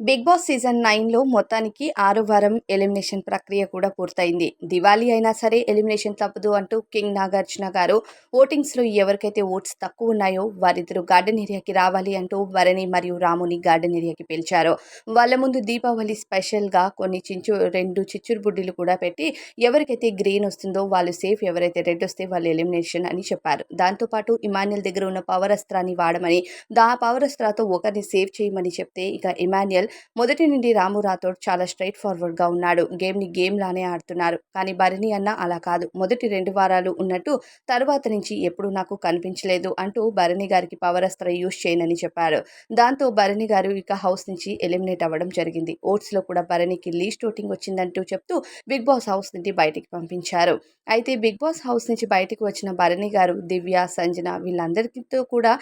Big boss season నైన్లో మొత్తానికి ఆరు వారం ఎలిమినేషన్ ప్రక్రియ కూడా పూర్తయింది. దివాళీ అయినా సరే ఎలిమినేషన్ తప్పదు అంటూ కింగ్ నాగార్జున గారు ఓటింగ్స్లో ఎవరికైతే ఓట్స్ తక్కువ ఉన్నాయో వారిద్దరు గార్డెన్ ఏరియాకి రావాలి అంటూ వరణి మరియు రాముని గార్డెన్ ఏరియాకి పిలిచారు. వాళ్ళ ముందు దీపావళి స్పెషల్గా కొన్ని చించు రెండు చిచ్చురు బుడ్డీలు కూడా పెట్టి ఎవరికైతే గ్రీన్ వస్తుందో వాళ్ళు సేఫ్ ఎవరైతే రెడ్ వస్తే వాళ్ళు ఎలిమినేషన్ అని చెప్పారు. దాంతోపాటు ఇమాన్యుల్ దగ్గర ఉన్న పవర్ అస్త్రాన్ని వాడమని దా పవర్ అస్త్రాతో ఒకరిని సేవ్ చేయమని చెప్తే ఇక ఇమాన్యుల్ మొదటి నుండి రాము రాథోడ్ చాలా స్ట్రైట్ ఫార్వర్డ్గా ఉన్నాడు. గేమ్ని గేమ్ లానే ఆడుతున్నారు. కానీ భరణి అన్న అలా కాదు. మొదటి రెండు వారాలు ఉన్నట్టు తర్వాత నుంచి ఎప్పుడు నాకు కనిపించలేదు అంటూ భరణి గారికి పవర్ అస్త్ర యూస్ చేయనని చెప్పారు దాంతో భరణి గారు ఇక హౌస్ నుంచి ఎలిమినేట్ అవ్వడం జరిగింది. ఓట్స్లో కూడా భరణికి లీస్ట్ ఓటింగ్ వచ్చిందంటూ చెప్తూ బిగ్ బాస్ హౌస్ నుండి బయటికి పంపించారు. అయితే బిగ్ బాస్ హౌస్ నుంచి బయటకు వచ్చిన భరణి గారు దివ్య సంజన వీళ్ళందరితో కూడా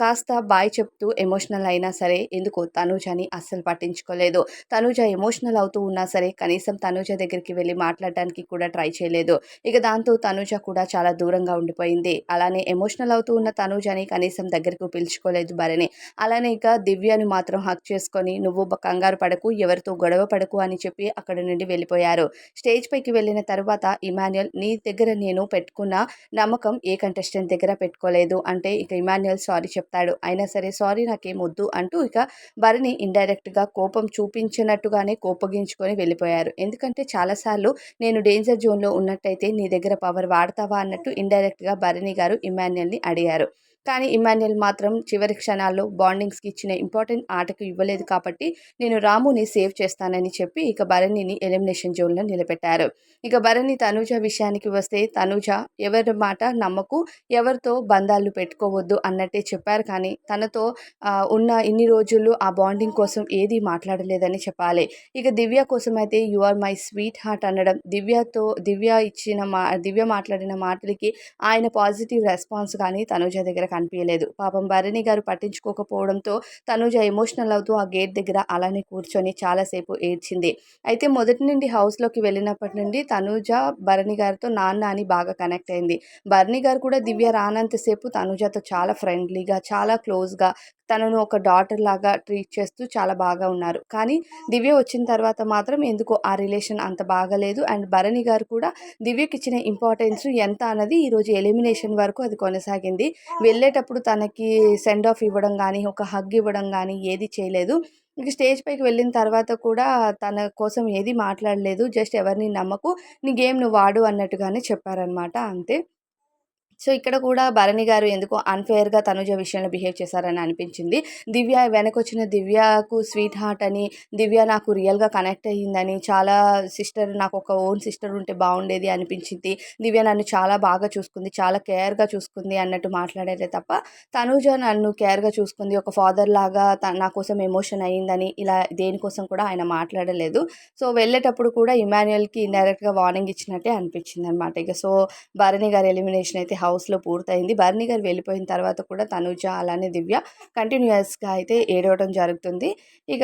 కాస్త బాయ్ చెప్తూ ఎమోషనల్ అయినా సరే ఎందుకో తనుజని అస్సలు పట్టించుకోలేదు. తనుజ ఎమోషనల్ అవుతూ ఉన్నా సరే కనీసం తనుజ దగ్గరికి వెళ్ళి మాట్లాడడానికి కూడా ట్రై చేయలేదు. ఇక దాంతో తనుజ కూడా చాలా దూరంగా ఉండిపోయింది. అలానే ఎమోషనల్ అవుతూ ఉన్న తనుజని కనీసం దగ్గరకు పిలుచుకోలేదు భరణి. అలానే ఇక దివ్యను మాత్రం హక్ చేసుకొని నువ్వు కంగారు పడకు ఎవరితో గొడవ పడకు అని చెప్పి అక్కడ నుండి వెళ్ళిపోయారు. స్టేజ్ పైకి వెళ్ళిన తర్వాత ఇమాన్యుయల్ నీ దగ్గర నేను పెట్టుకున్న నమ్మకం ఏ కంటెస్టెంట్ దగ్గర పెట్టుకోలేదు. అంటే ఇక ఇమాన్యుయల్ సారీ చెప్తాడు. అయినా సరే సారీ నాకేం వద్దు అంటూ ఇక భరణి ఇండైరెక్ట్ ఇండైరెక్ట్గా కోపం చూపించినట్టుగానే కోపగించుకొని వెళ్ళిపోయారు. ఎందుకంటే చాలాసార్లు నేను డేంజర్ జోన్లో ఉన్నట్టయితే నీ దగ్గర పవర్ వాడతావా అన్నట్టు ఇండైరెక్ట్గా భరణి గారు ఇమాన్యుల్ని అడిగారు. కానీ ఇమాన్యుయల్ మాత్రం చివరి క్షణాల్లో బాండింగ్స్కి ఇచ్చిన ఇంపార్టెంట్ ఆటకు ఇవ్వలేదు కాబట్టి నేను రాముని సేవ్ చేస్తానని చెప్పి ఇక భరణిని ఎలిమినేషన్ జోన్లో నిలబెట్టారు. ఇక భరణి తనూజ విషయానికి వస్తే తనూజ ఎవరి మాట నమ్మకు ఎవరితో బంధాలు పెట్టుకోవద్దు అన్నట్టే చెప్పారు కానీ తనతో ఉన్న ఇన్ని రోజులు ఆ బాండింగ్ కోసం ఏది మాట్లాడలేదని చెప్పాలి. ఇక దివ్య కోసం అయితే you are my sweetheart అనడం దివ్యతో దివ్య ఇచ్చిన మా దివ్య మాట్లాడిన మాటలకి ఆయన పాజిటివ్ రెస్పాన్స్ కానీ తనూజ దగ్గర కనిపించలేదు పాపం భరణి గారు పట్టించుకోకపోవడంతో తనుజ ఎమోషనల్ అవుతూ ఆ గేట్ దగ్గర అలానే కూర్చొని చాలాసేపు ఏడ్చింది. అయితే మొదటి నుండి హౌస్లోకి వెళ్ళినప్పటి నుండి తనుజ భరణి గారితో నాన్న అని బాగా కనెక్ట్ అయింది. భరణి గారు కూడా దివ్య రానంతసేపు తనుజతో చాలా ఫ్రెండ్లీగా చాలా క్లోజ్గా తనను ఒక డాటర్ లాగా ట్రీట్ చేస్తూ చాలా బాగా ఉన్నారు. కానీ దివ్య వచ్చిన తర్వాత మాత్రం ఎందుకో ఆ రిలేషన్ అంత బాగలేదు. అండ్ భరణి గారు కూడా దివ్యకి ఇచ్చిన ఇంపార్టెన్స్ ఎంత అన్నది ఈరోజు ఎలిమినేషన్ వరకు అది కొనసాగింది. వెళ్ళి వెళ్ళేటప్పుడు తనకి సెండ్ ఆఫ్ ఇవ్వడం కానీ ఒక హగ్ ఇవ్వడం కానీ ఏది చేయలేదు. ఇక స్టేజ్ పైకి వెళ్ళిన తర్వాత కూడా తన కోసం ఏది మాట్లాడలేదు. జస్ట్ ఎవరిని నమ్మకు నీ గేమ్ నువ్వు వాడు అన్నట్టుగానే చెప్పారనమాట అంతే. సో ఇక్కడ కూడా భరణి గారు ఎందుకో అన్ఫేర్గా తనుజ విషయంలో బిహేవ్ చేశారని అనిపించింది. దివ్య వెనకొచ్చిన దివ్యకు స్వీట్ హార్ట్ అని దివ్య నాకు రియల్గా కనెక్ట్ అయ్యిందని చాలా సిస్టర్ నాకు ఒక ఓన్ సిస్టర్ ఉంటే బాగుండేది అనిపించింది. దివ్య నన్ను చాలా బాగా చూసుకుంది చాలా కేర్గా చూసుకుంది అన్నట్టు మాట్లాడేదే తప్ప తనుజ నన్ను కేర్గా చూసుకుంది ఒక ఫాదర్ లాగా త- నా కోసం ఎమోషన్ అయ్యిందని ఇలా దేనికోసం కూడా ఆయన మాట్లాడలేదు. సో వెళ్ళేటప్పుడు కూడా ఇమాన్యుయల్కి ఇండైరెక్ట్గా వార్నింగ్ ఇచ్చినట్టే అనిపించింది అనమాట ఇక సో భరణి గారి ఎలిమినేషన్ అయితే హౌ హౌస్లో పూర్తయింది. భరణి గారు వెళ్ళిపోయిన తర్వాత కూడా తనుజ అలానే దివ్య కంటిన్యూస్గా అయితే ఏడవడం జరుగుతుంది. ఇక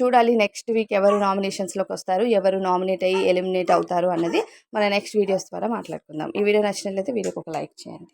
చూడాలి నెక్స్ట్ వీక్ ఎవరు నామినేషన్స్లోకి వస్తారు ఎవరు నామినేట్ అయ్యి ఎలిమినేట్ అవుతారు అన్నది మన నెక్స్ట్ వీడియోస్ ద్వారా మాట్లాడుకుందాం. ఈ వీడియో నచ్చినట్లయితే వీడియోకి ఒక లైక్ చేయండి.